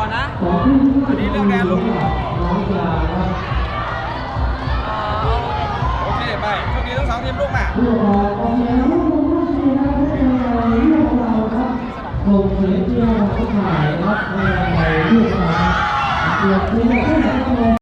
่อนนะ อันนี้เรื่องแดนลุงโอเคไปช่วงนี้ทั้งสองทีมลูกแมาลงเสียเที่ยวทุกหมายรับเงินไปด้วยนะเกือบทุก